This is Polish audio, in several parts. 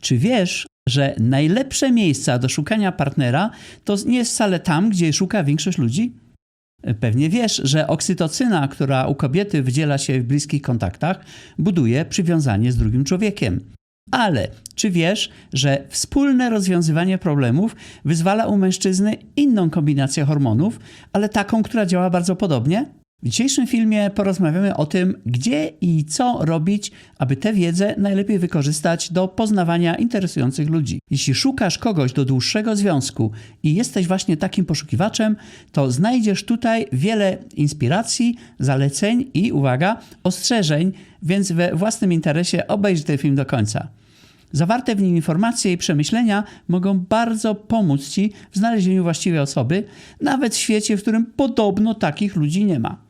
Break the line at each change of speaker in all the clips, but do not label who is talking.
Czy wiesz, że najlepsze miejsca do szukania partnera to nie jest wcale tam, gdzie szuka większość ludzi? Pewnie wiesz, że oksytocyna, która u kobiety wydziela się w bliskich kontaktach, buduje przywiązanie z drugim człowiekiem. Ale czy wiesz, że wspólne rozwiązywanie problemów wyzwala u mężczyzny inną kombinację hormonów, ale taką, która działa bardzo podobnie? W dzisiejszym filmie porozmawiamy o tym, gdzie i co robić, aby tę wiedzę najlepiej wykorzystać do poznawania interesujących ludzi. Jeśli szukasz kogoś do dłuższego związku i jesteś właśnie takim poszukiwaczem, to znajdziesz tutaj wiele inspiracji, zaleceń i, uwaga, ostrzeżeń, więc we własnym interesie obejrzyj ten film do końca. Zawarte w nim informacje i przemyślenia mogą bardzo pomóc Ci w znalezieniu właściwej osoby, nawet w świecie, w którym podobno takich ludzi nie ma.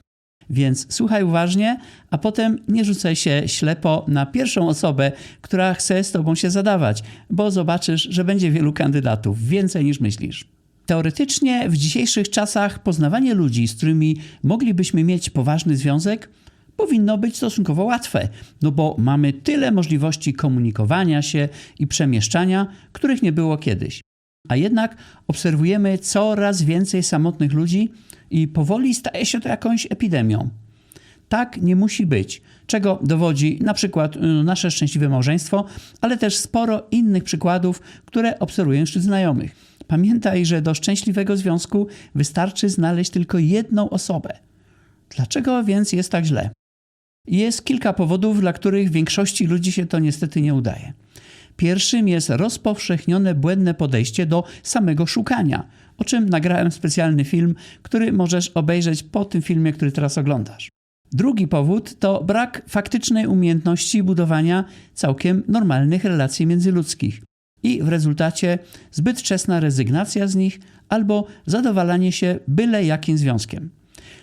Więc słuchaj uważnie, a potem nie rzucaj się ślepo na pierwszą osobę, która chce z Tobą się zadawać, bo zobaczysz, że będzie wielu kandydatów, więcej niż myślisz. Teoretycznie w dzisiejszych czasach poznawanie ludzi, z którymi moglibyśmy mieć poważny związek, powinno być stosunkowo łatwe, no bo mamy tyle możliwości komunikowania się i przemieszczania, których nie było kiedyś. A jednak obserwujemy coraz więcej samotnych ludzi i powoli staje się to jakąś epidemią. Tak nie musi być, czego dowodzi na przykład y, nasze szczęśliwe małżeństwo, ale też sporo innych przykładów, które obserwuję wśród znajomych. Pamiętaj, że do szczęśliwego związku wystarczy znaleźć tylko jedną osobę. Dlaczego więc jest tak źle? Jest kilka powodów, dla których większości ludzi się to niestety nie udaje. Pierwszym jest rozpowszechnione błędne podejście do samego szukania, o czym nagrałem specjalny film, który możesz obejrzeć po tym filmie, który teraz oglądasz. Drugi powód to brak faktycznej umiejętności budowania całkiem normalnych relacji międzyludzkich i w rezultacie zbyt wczesna rezygnacja z nich albo zadowalanie się byle jakim związkiem.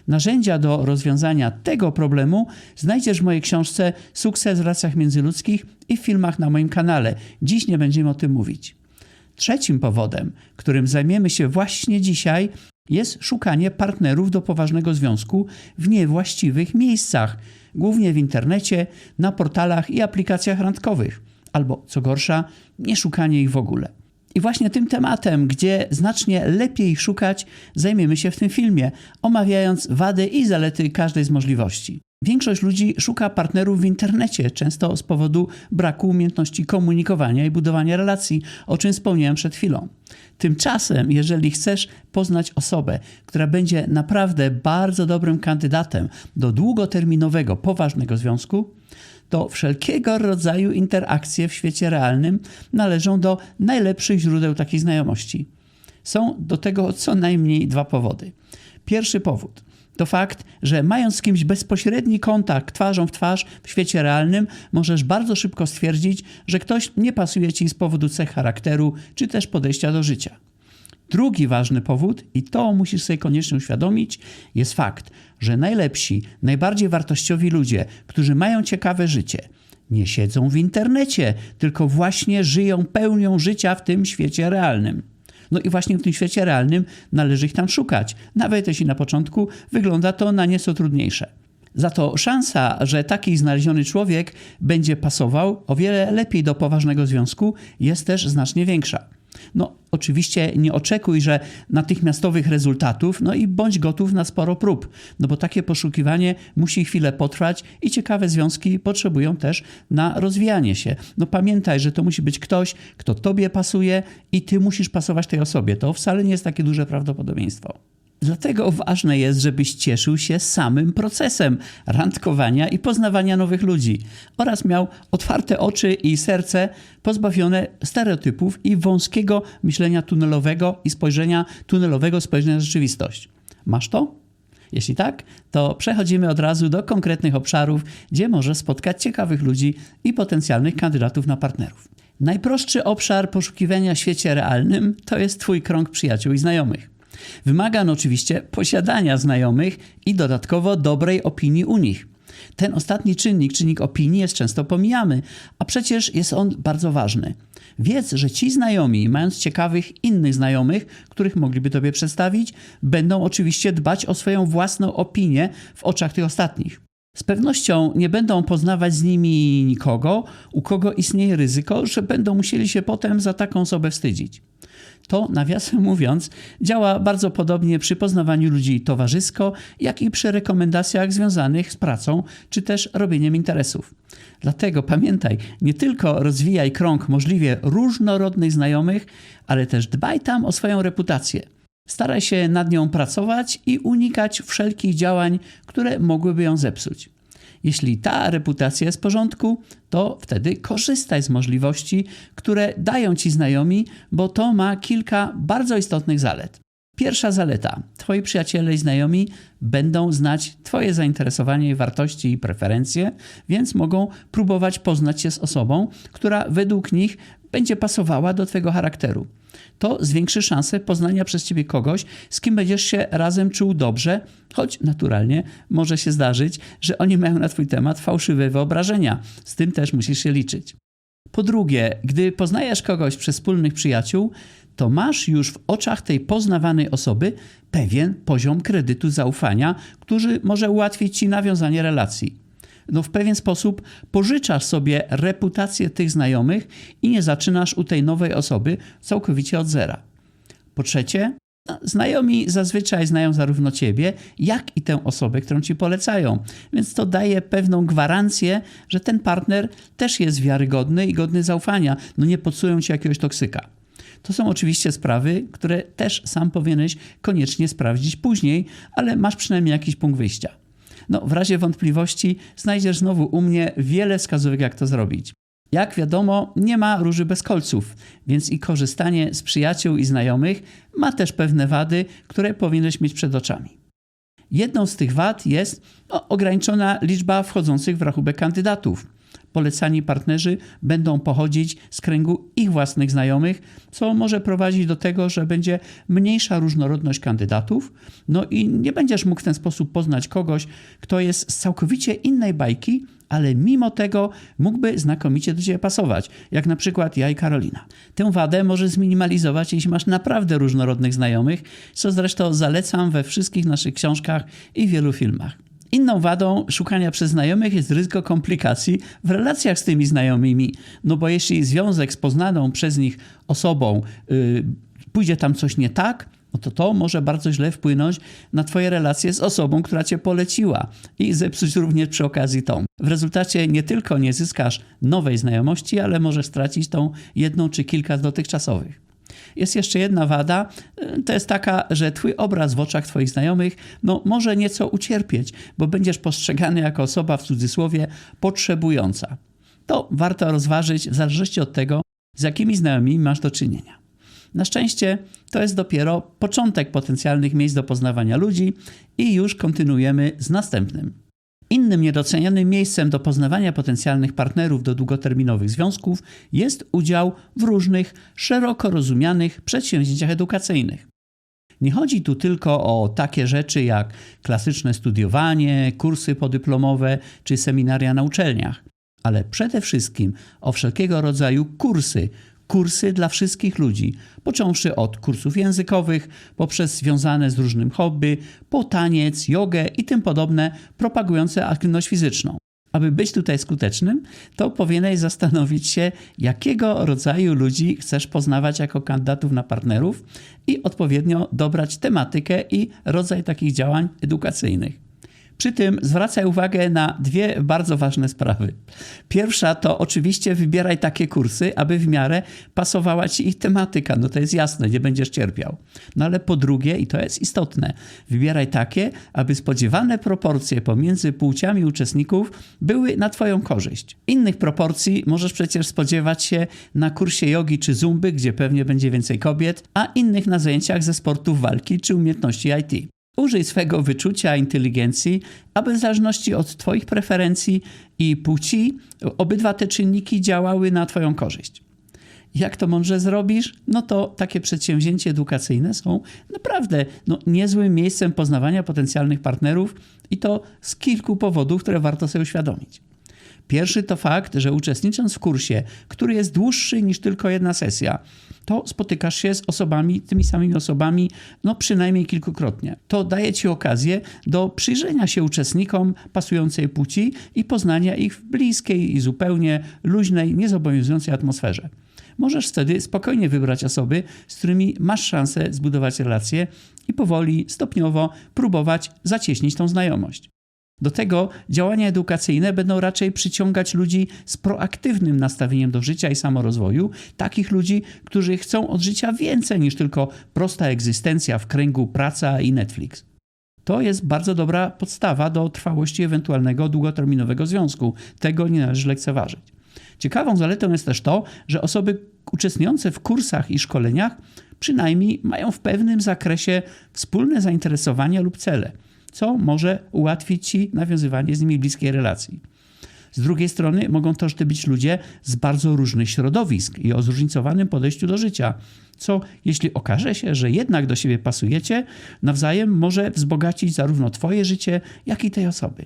Narzędzia do rozwiązania tego problemu znajdziesz w mojej książce Sukces w relacjach międzyludzkich i w filmach na moim kanale. Dziś nie będziemy o tym mówić. Trzecim powodem, którym zajmiemy się właśnie dzisiaj, jest szukanie partnerów do poważnego związku w niewłaściwych miejscach, głównie w internecie, na portalach i aplikacjach randkowych, albo co gorsza, nie szukanie ich w ogóle. I właśnie tym tematem, gdzie znacznie lepiej szukać, zajmiemy się w tym filmie, omawiając wady i zalety każdej z możliwości. Większość ludzi szuka partnerów w internecie, często z powodu braku umiejętności komunikowania i budowania relacji, o czym wspomniałem przed chwilą. Tymczasem, jeżeli chcesz poznać osobę, która będzie naprawdę bardzo dobrym kandydatem do długoterminowego, poważnego związku, to wszelkiego rodzaju interakcje w świecie realnym należą do najlepszych źródeł takiej znajomości. Są do tego co najmniej dwa powody. Pierwszy powód to fakt, że mając z kimś bezpośredni kontakt twarzą w twarz w świecie realnym, możesz bardzo szybko stwierdzić, że ktoś nie pasuje ci z powodu cech charakteru czy też podejścia do życia. Drugi ważny powód, i to musisz sobie koniecznie uświadomić, jest fakt, że najlepsi, najbardziej wartościowi ludzie, którzy mają ciekawe życie, nie siedzą w internecie, tylko właśnie żyją pełnią życia w tym świecie realnym. No i właśnie w tym świecie realnym należy ich tam szukać, nawet jeśli na początku wygląda to na nieco trudniejsze. Za to szansa, że taki znaleziony człowiek będzie pasował o wiele lepiej do poważnego związku, jest też znacznie większa. No, oczywiście nie oczekuj, że natychmiastowych rezultatów, no i bądź gotów na sporo prób, no bo takie poszukiwanie musi chwilę potrwać i ciekawe związki potrzebują też na rozwijanie się. No pamiętaj, że to musi być ktoś, kto tobie pasuje i ty musisz pasować tej osobie. To wcale nie jest takie duże prawdopodobieństwo. Dlatego ważne jest, żebyś cieszył się samym procesem randkowania i poznawania nowych ludzi oraz miał otwarte oczy i serce pozbawione stereotypów i wąskiego myślenia tunelowego i spojrzenia tunelowego spojrzenia na rzeczywistość. Masz to? Jeśli tak, to przechodzimy od razu do konkretnych obszarów, gdzie możesz spotkać ciekawych ludzi i potencjalnych kandydatów na partnerów. Najprostszy obszar poszukiwania w świecie realnym to jest Twój krąg przyjaciół i znajomych. Wymaga on oczywiście posiadania znajomych i dodatkowo dobrej opinii u nich. Ten ostatni czynnik, czynnik opinii, jest często pomijany, a przecież jest on bardzo ważny. Wiedz, że ci znajomi, mając ciekawych innych znajomych, których mogliby tobie przedstawić, będą oczywiście dbać o swoją własną opinię w oczach tych ostatnich. Z pewnością nie będą poznawać z nimi nikogo, u kogo istnieje ryzyko, że będą musieli się potem za taką osobę wstydzić. To, nawiasem mówiąc, działa bardzo podobnie przy poznawaniu ludzi towarzysko, jak i przy rekomendacjach związanych z pracą czy też robieniem interesów. Dlatego pamiętaj, nie tylko rozwijaj krąg możliwie różnorodnych znajomych, ale też dbaj tam o swoją reputację. Staraj się nad nią pracować i unikać wszelkich działań, które mogłyby ją zepsuć. Jeśli ta reputacja jest w porządku, to wtedy korzystaj z możliwości, które dają ci znajomi, bo to ma kilka bardzo istotnych zalet. Pierwsza zaleta: Twoi przyjaciele i znajomi będą znać Twoje zainteresowanie, wartości i preferencje, więc mogą próbować poznać się z osobą, która według nich będzie pasowała do Twojego charakteru. To zwiększy szansę poznania przez Ciebie kogoś, z kim będziesz się razem czuł dobrze, choć naturalnie może się zdarzyć, że oni mają na Twój temat fałszywe wyobrażenia. Z tym też musisz się liczyć. Po drugie, gdy poznajesz kogoś przez wspólnych przyjaciół, to masz już w oczach tej poznawanej osoby pewien poziom kredytu zaufania, który może ułatwić ci nawiązanie relacji. No, w pewien sposób pożyczasz sobie reputację tych znajomych i nie zaczynasz u tej nowej osoby całkowicie od zera. Po trzecie, no, znajomi zazwyczaj znają zarówno ciebie, jak i tę osobę, którą ci polecają, więc to daje pewną gwarancję, że ten partner też jest wiarygodny i godny zaufania. No nie podsują ci jakiegoś toksyka. To są oczywiście sprawy, które też sam powinieneś koniecznie sprawdzić później, ale masz przynajmniej jakiś punkt wyjścia. No, w razie wątpliwości znajdziesz znowu u mnie wiele wskazówek, jak to zrobić. Jak wiadomo, nie ma róży bez kolców, więc i korzystanie z przyjaciół i znajomych ma też pewne wady, które powinieneś mieć przed oczami. Jedną z tych wad jest no, ograniczona liczba wchodzących w rachubę kandydatów polecani partnerzy będą pochodzić z kręgu ich własnych znajomych, co może prowadzić do tego, że będzie mniejsza różnorodność kandydatów, no i nie będziesz mógł w ten sposób poznać kogoś, kto jest z całkowicie innej bajki, ale mimo tego mógłby znakomicie do Ciebie pasować, jak na przykład ja i Karolina. Tę wadę możesz zminimalizować, jeśli masz naprawdę różnorodnych znajomych, co zresztą zalecam we wszystkich naszych książkach i wielu filmach. Inną wadą szukania przez znajomych jest ryzyko komplikacji w relacjach z tymi znajomymi. No bo jeśli związek z poznaną przez nich osobą yy, pójdzie tam coś nie tak, no to to może bardzo źle wpłynąć na Twoje relacje z osobą, która Cię poleciła i zepsuć również przy okazji tą. W rezultacie nie tylko nie zyskasz nowej znajomości, ale możesz stracić tą jedną czy kilka dotychczasowych. Jest jeszcze jedna wada, to jest taka, że twój obraz w oczach twoich znajomych no, może nieco ucierpieć, bo będziesz postrzegany jako osoba w cudzysłowie potrzebująca. To warto rozważyć w zależności od tego, z jakimi znajomymi masz do czynienia. Na szczęście to jest dopiero początek potencjalnych miejsc do poznawania ludzi i już kontynuujemy z następnym. Innym niedocenianym miejscem do poznawania potencjalnych partnerów do długoterminowych związków jest udział w różnych, szeroko rozumianych przedsięwzięciach edukacyjnych. Nie chodzi tu tylko o takie rzeczy jak klasyczne studiowanie, kursy podyplomowe czy seminaria na uczelniach, ale przede wszystkim o wszelkiego rodzaju kursy, kursy dla wszystkich ludzi, począwszy od kursów językowych, poprzez związane z różnym hobby, po taniec, jogę i tym podobne, propagujące aktywność fizyczną. Aby być tutaj skutecznym, to powinieneś zastanowić się, jakiego rodzaju ludzi chcesz poznawać jako kandydatów na partnerów i odpowiednio dobrać tematykę i rodzaj takich działań edukacyjnych. Przy tym zwracaj uwagę na dwie bardzo ważne sprawy. Pierwsza to oczywiście wybieraj takie kursy, aby w miarę pasowała ci ich tematyka. No to jest jasne, nie będziesz cierpiał. No ale po drugie, i to jest istotne, wybieraj takie, aby spodziewane proporcje pomiędzy płciami uczestników były na Twoją korzyść. Innych proporcji możesz przecież spodziewać się na kursie jogi czy zumby, gdzie pewnie będzie więcej kobiet, a innych na zajęciach ze sportów walki czy umiejętności IT. Użyj swego wyczucia, inteligencji, aby w zależności od Twoich preferencji i płci obydwa te czynniki działały na Twoją korzyść. Jak to mądrze zrobisz? No to takie przedsięwzięcia edukacyjne są naprawdę no, niezłym miejscem poznawania potencjalnych partnerów i to z kilku powodów, które warto sobie uświadomić. Pierwszy to fakt, że uczestnicząc w kursie, który jest dłuższy niż tylko jedna sesja, to spotykasz się z osobami, tymi samymi osobami, no przynajmniej kilkukrotnie. To daje ci okazję do przyjrzenia się uczestnikom pasującej płci i poznania ich w bliskiej i zupełnie luźnej, niezobowiązującej atmosferze. Możesz wtedy spokojnie wybrać osoby, z którymi masz szansę zbudować relacje i powoli, stopniowo próbować zacieśnić tą znajomość. Do tego działania edukacyjne będą raczej przyciągać ludzi z proaktywnym nastawieniem do życia i samorozwoju, takich ludzi, którzy chcą od życia więcej niż tylko prosta egzystencja w kręgu praca i Netflix. To jest bardzo dobra podstawa do trwałości ewentualnego długoterminowego związku. Tego nie należy lekceważyć. Ciekawą zaletą jest też to, że osoby uczestniczące w kursach i szkoleniach przynajmniej mają w pewnym zakresie wspólne zainteresowania lub cele, co może ułatwić ci nawiązywanie z nimi bliskiej relacji. Z drugiej strony mogą też to być ludzie z bardzo różnych środowisk i o zróżnicowanym podejściu do życia, co jeśli okaże się, że jednak do siebie pasujecie, nawzajem może wzbogacić zarówno Twoje życie, jak i tej osoby.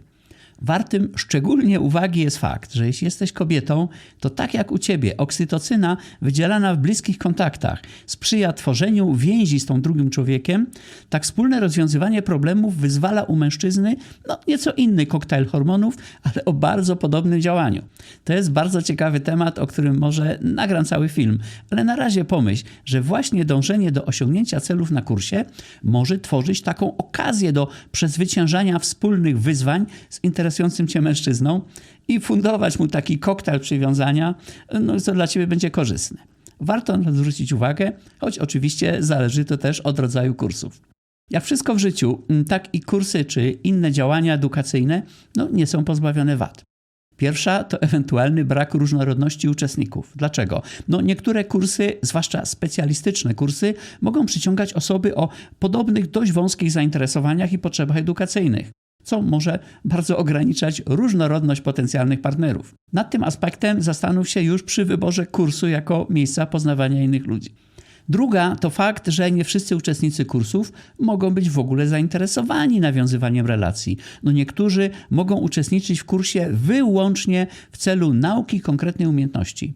Wartym szczególnie uwagi jest fakt, że jeśli jesteś kobietą, to tak jak u ciebie, oksytocyna wydzielana w bliskich kontaktach sprzyja tworzeniu więzi z tą drugim człowiekiem, tak wspólne rozwiązywanie problemów wyzwala u mężczyzny no, nieco inny koktajl hormonów, ale o bardzo podobnym działaniu. To jest bardzo ciekawy temat, o którym może nagram cały film, ale na razie pomyśl, że właśnie dążenie do osiągnięcia celów na kursie może tworzyć taką okazję do przezwyciężania wspólnych wyzwań z interesem interesującym cię mężczyzną i fundować mu taki koktajl przywiązania, no, co dla ciebie będzie korzystne. Warto na to zwrócić uwagę, choć oczywiście zależy to też od rodzaju kursów. Jak wszystko w życiu, tak i kursy czy inne działania edukacyjne no, nie są pozbawione wad. Pierwsza to ewentualny brak różnorodności uczestników. Dlaczego? No niektóre kursy, zwłaszcza specjalistyczne kursy, mogą przyciągać osoby o podobnych, dość wąskich zainteresowaniach i potrzebach edukacyjnych co może bardzo ograniczać różnorodność potencjalnych partnerów. Nad tym aspektem zastanów się już przy wyborze kursu jako miejsca poznawania innych ludzi. Druga to fakt, że nie wszyscy uczestnicy kursów mogą być w ogóle zainteresowani nawiązywaniem relacji. No niektórzy mogą uczestniczyć w kursie wyłącznie w celu nauki konkretnej umiejętności.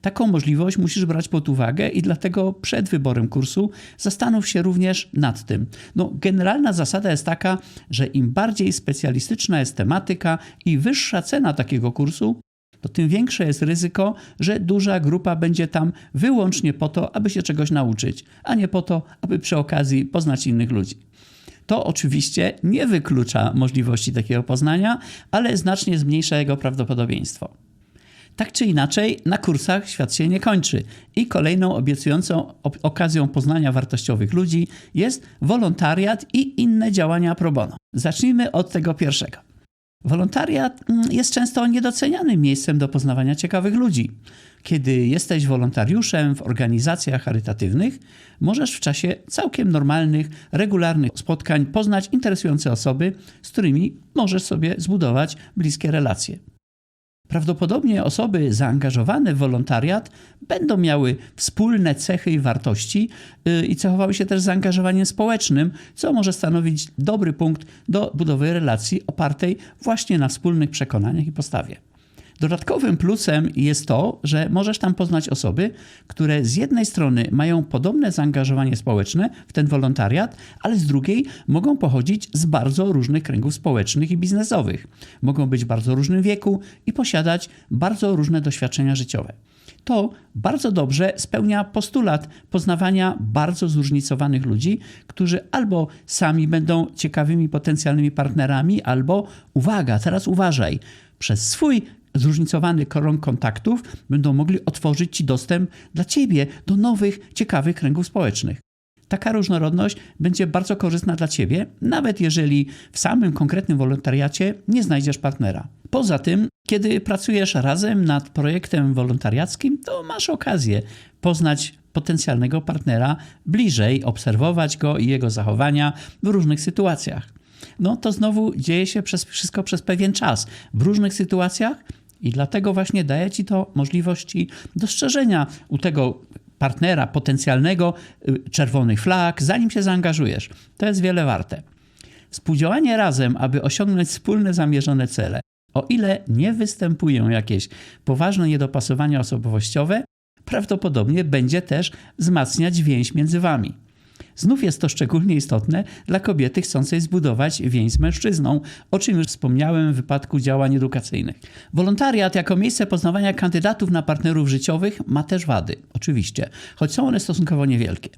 Taką możliwość musisz brać pod uwagę i dlatego przed wyborem kursu zastanów się również nad tym. No, generalna zasada jest taka, że im bardziej specjalistyczna jest tematyka i wyższa cena takiego kursu, to tym większe jest ryzyko, że duża grupa będzie tam wyłącznie po to, aby się czegoś nauczyć, a nie po to, aby przy okazji poznać innych ludzi. To oczywiście nie wyklucza możliwości takiego poznania, ale znacznie zmniejsza jego prawdopodobieństwo. Tak czy inaczej, na kursach świat się nie kończy i kolejną obiecującą okazją poznania wartościowych ludzi jest wolontariat i inne działania pro bono. Zacznijmy od tego pierwszego. Wolontariat mm, jest często niedocenianym miejscem do poznawania ciekawych ludzi. Kiedy jesteś wolontariuszem w organizacjach charytatywnych, możesz w czasie całkiem normalnych, regularnych spotkań poznać interesujące osoby, z którymi możesz sobie zbudować bliskie relacje. Prawdopodobnie osoby zaangażowane w wolontariat będą miały wspólne cechy i wartości y, i cechowały się też zaangażowaniem społecznym, co może stanowić dobry punkt do budowy relacji opartej właśnie na wspólnych przekonaniach i postawie. Dodatkowym plusem jest to, że możesz tam poznać osoby, które z jednej strony mają podobne zaangażowanie społeczne w ten wolontariat, ale z drugiej mogą pochodzić z bardzo różnych kręgów społecznych i biznesowych. Mogą być w bardzo różnym wieku i posiadać bardzo różne doświadczenia życiowe. To bardzo dobrze spełnia postulat poznawania bardzo zróżnicowanych ludzi, którzy albo sami będą ciekawymi potencjalnymi partnerami, albo uwaga, teraz uważaj, przez swój zróżnicowany krąg kontaktów będą mogli otworzyć Ci dostęp dla Ciebie do nowych, ciekawych kręgów społecznych. Taka różnorodność będzie bardzo korzystna dla Ciebie, nawet jeżeli w samym konkretnym wolontariacie nie znajdziesz partnera. Poza tym, kiedy pracujesz razem nad projektem wolontariackim, to masz okazję poznać potencjalnego partnera bliżej, obserwować go i jego zachowania w różnych sytuacjach. No to znowu dzieje się przez, wszystko przez pewien czas, w różnych sytuacjach i dlatego właśnie daje ci to możliwości dostrzeżenia u tego partnera potencjalnego y, czerwonych flag, zanim się zaangażujesz. To jest wiele warte. Współdziałanie razem, aby osiągnąć wspólne zamierzone cele, o ile nie występują jakieś poważne niedopasowania osobowościowe, prawdopodobnie będzie też wzmacniać więź między wami. Znów jest to szczególnie istotne dla kobiety chcącej zbudować więź z mężczyzną, o czym już wspomniałem w wypadku działań edukacyjnych. Wolontariat jako miejsce poznawania kandydatów na partnerów życiowych ma też wady, oczywiście, choć są one stosunkowo niewielkie.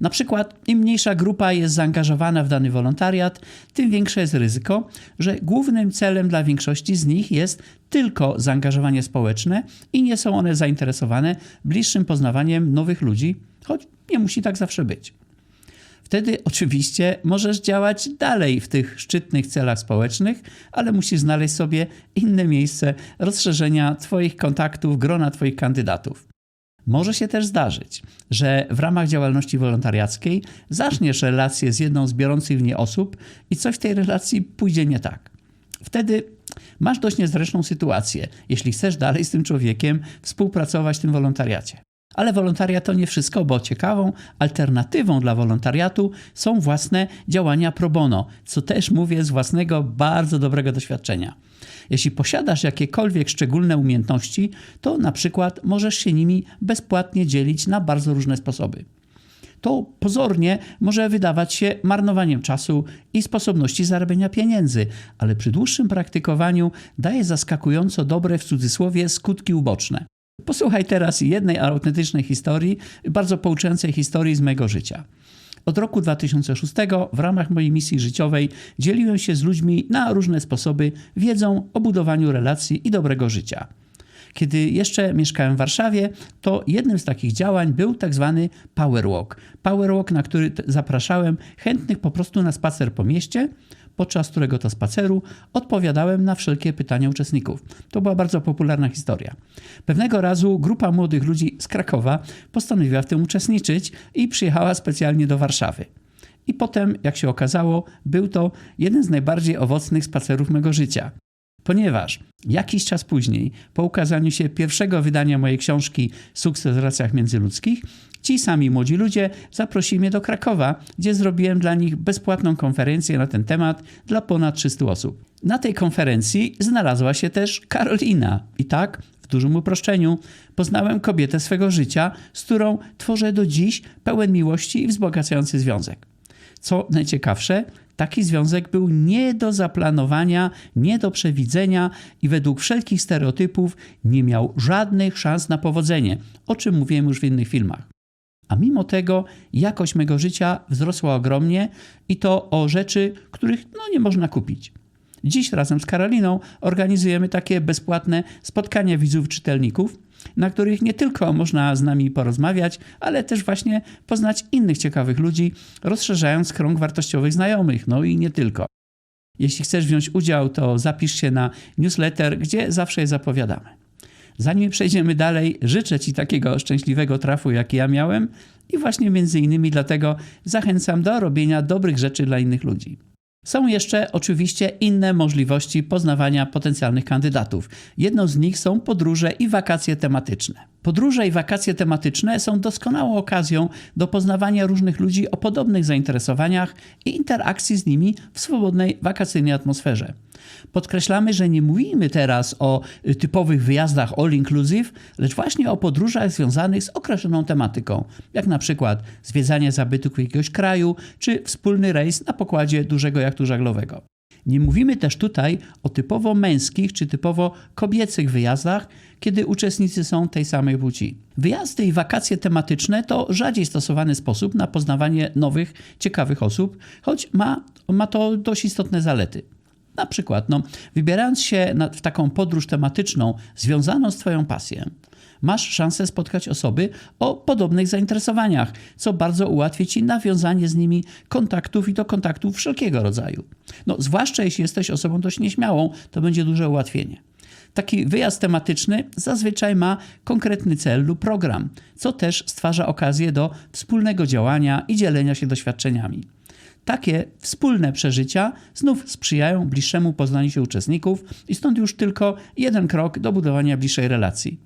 Na przykład, im mniejsza grupa jest zaangażowana w dany wolontariat, tym większe jest ryzyko, że głównym celem dla większości z nich jest tylko zaangażowanie społeczne i nie są one zainteresowane bliższym poznawaniem nowych ludzi, choć nie musi tak zawsze być. Wtedy oczywiście możesz działać dalej w tych szczytnych celach społecznych, ale musisz znaleźć sobie inne miejsce rozszerzenia Twoich kontaktów, grona Twoich kandydatów. Może się też zdarzyć, że w ramach działalności wolontariackiej zaczniesz relację z jedną z biorących w nie osób i coś w tej relacji pójdzie nie tak. Wtedy masz dość niezręczną sytuację, jeśli chcesz dalej z tym człowiekiem współpracować w tym wolontariacie. Ale wolontariat to nie wszystko, bo ciekawą alternatywą dla wolontariatu są własne działania pro bono, co też mówię z własnego bardzo dobrego doświadczenia. Jeśli posiadasz jakiekolwiek szczególne umiejętności, to na przykład możesz się nimi bezpłatnie dzielić na bardzo różne sposoby. To pozornie może wydawać się marnowaniem czasu i sposobności zarabiania pieniędzy, ale przy dłuższym praktykowaniu daje zaskakująco dobre w cudzysłowie skutki uboczne. Posłuchaj teraz jednej autentycznej historii, bardzo pouczającej historii z mojego życia. Od roku 2006 w ramach mojej misji życiowej dzieliłem się z ludźmi na różne sposoby wiedzą o budowaniu relacji i dobrego życia. Kiedy jeszcze mieszkałem w Warszawie, to jednym z takich działań był tak zwany power walk. Power walk, na który zapraszałem chętnych po prostu na spacer po mieście, podczas którego to spaceru odpowiadałem na wszelkie pytania uczestników. To była bardzo popularna historia. Pewnego razu grupa młodych ludzi z Krakowa postanowiła w tym uczestniczyć i przyjechała specjalnie do Warszawy. I potem, jak się okazało, był to jeden z najbardziej owocnych spacerów mego życia ponieważ jakiś czas później, po ukazaniu się pierwszego wydania mojej książki Sukces w relacjach międzyludzkich, ci sami młodzi ludzie zaprosili mnie do Krakowa, gdzie zrobiłem dla nich bezpłatną konferencję na ten temat dla ponad 300 osób. Na tej konferencji znalazła się też Karolina. I tak, w dużym uproszczeniu, poznałem kobietę swego życia, z którą tworzę do dziś pełen miłości i wzbogacający związek. Co najciekawsze, taki związek był nie do zaplanowania, nie do przewidzenia i według wszelkich stereotypów nie miał żadnych szans na powodzenie, o czym mówiłem już w innych filmach. A mimo tego jakość mego życia wzrosła ogromnie i to o rzeczy, których no, nie można kupić. Dziś razem z Karoliną organizujemy takie bezpłatne spotkania widzów czytelników, na których nie tylko można z nami porozmawiać, ale też właśnie poznać innych ciekawych ludzi, rozszerzając krąg wartościowych znajomych, no i nie tylko. Jeśli chcesz wziąć udział, to zapisz się na newsletter, gdzie zawsze je zapowiadamy. Zanim przejdziemy dalej, życzę Ci takiego szczęśliwego trafu, jaki ja miałem i właśnie między innymi dlatego zachęcam do robienia dobrych rzeczy dla innych ludzi. Są jeszcze oczywiście inne możliwości poznawania potencjalnych kandydatów. Jedną z nich są podróże i wakacje tematyczne. Podróże i wakacje tematyczne są doskonałą okazją do poznawania różnych ludzi o podobnych zainteresowaniach i interakcji z nimi w swobodnej wakacyjnej atmosferze. Podkreślamy, że nie mówimy teraz o typowych wyjazdach all inclusive, lecz właśnie o podróżach związanych z określoną tematyką, jak na przykład zwiedzanie zabytków jakiegoś kraju, czy wspólny rejs na pokładzie dużego jachtu żaglowego. Nie mówimy też tutaj o typowo męskich czy typowo kobiecych wyjazdach, kiedy uczestnicy są tej samej płci. Wyjazdy i wakacje tematyczne to rzadziej stosowany sposób na poznawanie nowych, ciekawych osób, choć ma, ma to dość istotne zalety. Na przykład, no, wybierając się na, w taką podróż tematyczną związaną z Twoją pasją, masz szansę spotkać osoby o podobnych zainteresowaniach, co bardzo ułatwi Ci nawiązanie z nimi kontaktów i to kontaktów wszelkiego rodzaju. No, zwłaszcza jeśli jesteś osobą dość nieśmiałą, to będzie duże ułatwienie. Taki wyjazd tematyczny zazwyczaj ma konkretny cel lub program, co też stwarza okazję do wspólnego działania i dzielenia się doświadczeniami. Takie wspólne przeżycia znów sprzyjają bliższemu poznaniu się uczestników i stąd już tylko jeden krok do budowania bliższej relacji.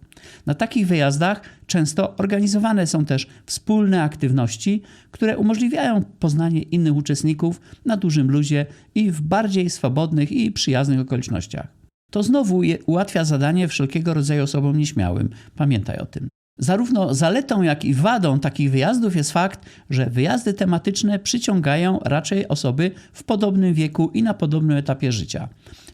Na takich wyjazdach często organizowane są też wspólne aktywności, które umożliwiają poznanie innych uczestników na dużym luzie i w bardziej swobodnych i przyjaznych okolicznościach. To znowu ułatwia zadanie wszelkiego rodzaju osobom nieśmiałym. Pamiętaj o tym. Zarówno zaletą, jak i wadą takich wyjazdów jest fakt, że wyjazdy tematyczne przyciągają raczej osoby w podobnym wieku i na podobnym etapie życia.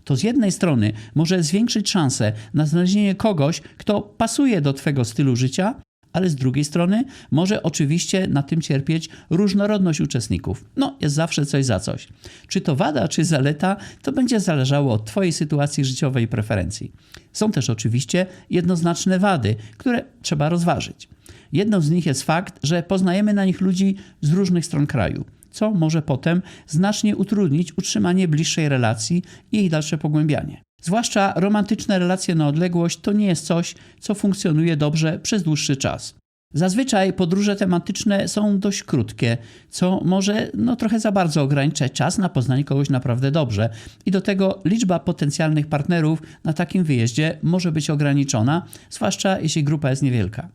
To z jednej strony może zwiększyć szanse na znalezienie kogoś, kto pasuje do Twojego stylu życia, ale z drugiej strony może oczywiście na tym cierpieć różnorodność uczestników. No, jest zawsze coś za coś. Czy to wada, czy zaleta, to będzie zależało od Twojej sytuacji życiowej i preferencji. Są też oczywiście jednoznaczne wady, które trzeba rozważyć. Jedną z nich jest fakt, że poznajemy na nich ludzi z różnych stron kraju, co może potem znacznie utrudnić utrzymanie bliższej relacji i jej dalsze pogłębianie. Zwłaszcza romantyczne relacje na odległość to nie jest coś, co funkcjonuje dobrze przez dłuższy czas. Zazwyczaj podróże tematyczne są dość krótkie, co może no, trochę za bardzo ograniczać czas na poznanie kogoś naprawdę dobrze. I do tego liczba potencjalnych partnerów na takim wyjeździe może być ograniczona, zwłaszcza jeśli grupa jest niewielka.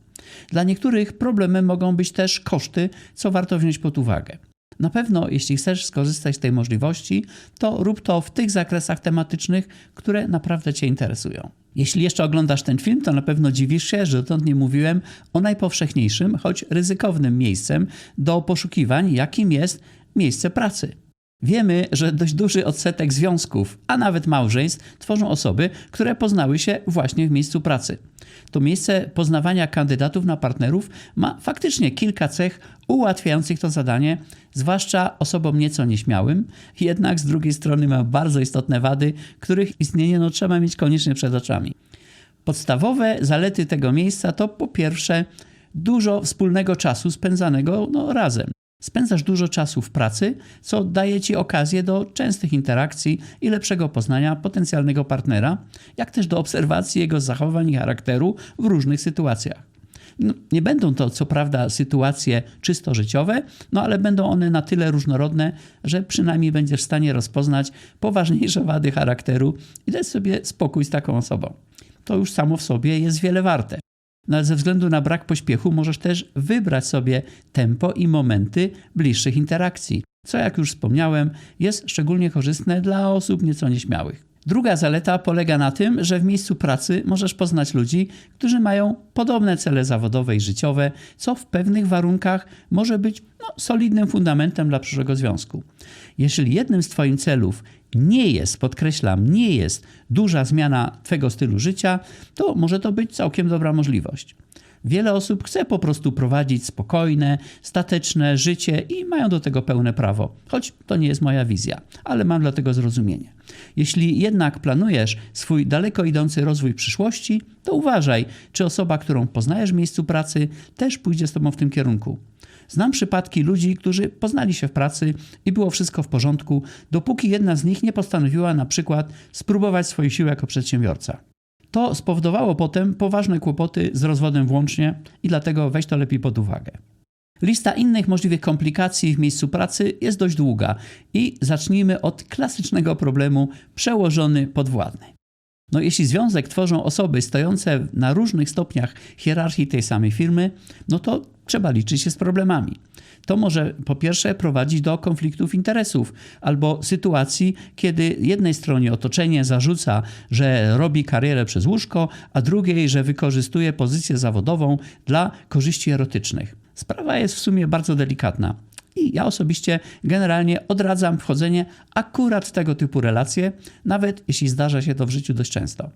Dla niektórych problemem mogą być też koszty, co warto wziąć pod uwagę. Na pewno, jeśli chcesz skorzystać z tej możliwości, to rób to w tych zakresach tematycznych, które naprawdę Cię interesują. Jeśli jeszcze oglądasz ten film, to na pewno dziwisz się, że dotąd nie mówiłem o najpowszechniejszym, choć ryzykownym miejscem do poszukiwań, jakim jest miejsce pracy. Wiemy, że dość duży odsetek związków, a nawet małżeństw tworzą osoby, które poznały się właśnie w miejscu pracy. To miejsce poznawania kandydatów na partnerów ma faktycznie kilka cech ułatwiających to zadanie, zwłaszcza osobom nieco nieśmiałym, jednak z drugiej strony ma bardzo istotne wady, których istnienie no, trzeba mieć koniecznie przed oczami. Podstawowe zalety tego miejsca to po pierwsze dużo wspólnego czasu spędzanego no, razem. Spędzasz dużo czasu w pracy, co daje ci okazję do częstych interakcji i lepszego poznania potencjalnego partnera, jak też do obserwacji jego zachowań i charakteru w różnych sytuacjach. No, nie będą to co prawda sytuacje czysto życiowe, no ale będą one na tyle różnorodne, że przynajmniej będziesz w stanie rozpoznać poważniejsze wady charakteru i dać sobie spokój z taką osobą. To już samo w sobie jest wiele warte. No ale ze względu na brak pośpiechu możesz też wybrać sobie tempo i momenty bliższych interakcji, co jak już wspomniałem, jest szczególnie korzystne dla osób nieco nieśmiałych. Druga zaleta polega na tym, że w miejscu pracy możesz poznać ludzi, którzy mają podobne cele zawodowe i życiowe, co w pewnych warunkach może być no, solidnym fundamentem dla przyszłego związku. Jeśli jednym z Twoich celów nie jest, podkreślam, nie jest duża zmiana Twojego stylu życia, to może to być całkiem dobra możliwość. Wiele osób chce po prostu prowadzić spokojne, stateczne życie i mają do tego pełne prawo, choć to nie jest moja wizja, ale mam dla tego zrozumienie. Jeśli jednak planujesz swój daleko idący rozwój przyszłości, to uważaj, czy osoba, którą poznajesz w miejscu pracy, też pójdzie z Tobą w tym kierunku. Znam przypadki ludzi, którzy poznali się w pracy i było wszystko w porządku, dopóki jedna z nich nie postanowiła na przykład spróbować swoich sił jako przedsiębiorca. To spowodowało potem poważne kłopoty z rozwodem włącznie i dlatego weź to lepiej pod uwagę. Lista innych możliwych komplikacji w miejscu pracy jest dość długa i zacznijmy od klasycznego problemu przełożony podwładny. No jeśli związek tworzą osoby stojące na różnych stopniach hierarchii tej samej firmy, no to trzeba liczyć się z problemami. To może po pierwsze prowadzić do konfliktów interesów albo sytuacji, kiedy jednej stronie otoczenie zarzuca, że robi karierę przez łóżko, a drugiej, że wykorzystuje pozycję zawodową dla korzyści erotycznych. Sprawa jest w sumie bardzo delikatna. I ja osobiście generalnie odradzam wchodzenie akurat w tego typu relacje, nawet jeśli zdarza się to w życiu dość często.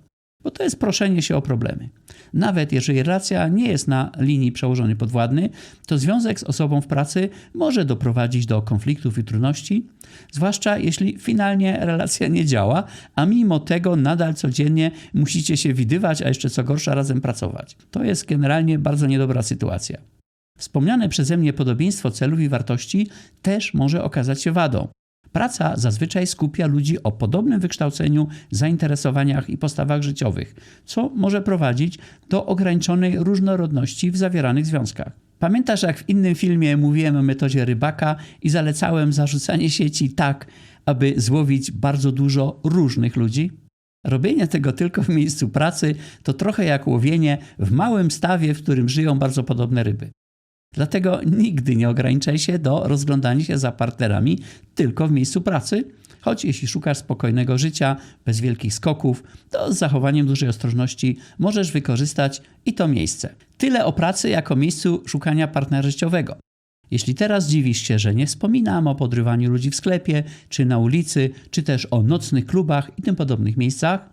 Bo to jest proszenie się o problemy. Nawet jeżeli relacja nie jest na linii przełożony podwładny, to związek z osobą w pracy może doprowadzić do konfliktów i trudności, zwłaszcza jeśli finalnie relacja nie działa, a mimo tego nadal codziennie musicie się widywać, a jeszcze co gorsza razem pracować. To jest generalnie bardzo niedobra sytuacja. Wspomniane przeze mnie podobieństwo celów i wartości też może okazać się wadą. Praca zazwyczaj skupia ludzi o podobnym wykształceniu, zainteresowaniach i postawach życiowych, co może prowadzić do ograniczonej różnorodności w zawieranych związkach. Pamiętasz, jak w innym filmie mówiłem o metodzie rybaka i zalecałem zarzucanie sieci tak, aby złowić bardzo dużo różnych ludzi? Robienie tego tylko w miejscu pracy to trochę jak łowienie w małym stawie, w którym żyją bardzo podobne ryby. Dlatego nigdy nie ograniczaj się do rozglądania się za partnerami tylko w miejscu pracy, Choć jeśli szukasz spokojnego życia, bez wielkich skoków, to z zachowaniem dużej ostrożności możesz wykorzystać i to miejsce. Tyle o pracy jako miejscu szukania partnera życiowego. Jeśli teraz dziwisz się, że nie wspominam o podrywaniu ludzi w sklepie, czy na ulicy, czy też o nocnych klubach i tym podobnych miejscach,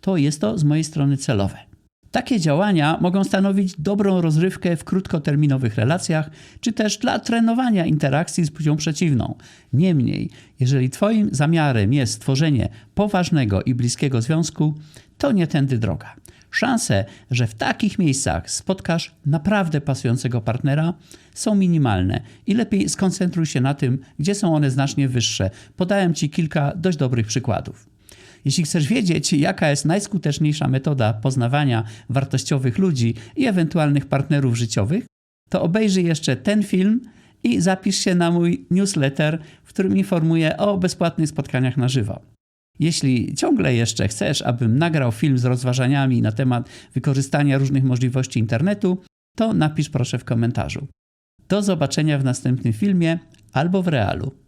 to jest to z mojej strony celowe. Takie działania mogą stanowić dobrą rozrywkę w krótkoterminowych relacjach, czy też dla trenowania interakcji z płcią przeciwną. Niemniej, jeżeli Twoim zamiarem jest stworzenie poważnego i bliskiego związku, to nie tędy droga. Szanse, że w takich miejscach spotkasz naprawdę pasującego partnera, są minimalne i lepiej skoncentruj się na tym, gdzie są one znacznie wyższe. Podałem Ci kilka dość dobrych przykładów. Jeśli chcesz wiedzieć, jaka jest najskuteczniejsza metoda poznawania wartościowych ludzi i ewentualnych partnerów życiowych, to obejrzyj jeszcze ten film i zapisz się na mój newsletter, w którym informuję o bezpłatnych spotkaniach na żywo. Jeśli ciągle jeszcze chcesz, abym nagrał film z rozważaniami na temat wykorzystania różnych możliwości internetu, to napisz proszę w komentarzu. Do zobaczenia w następnym filmie albo w realu.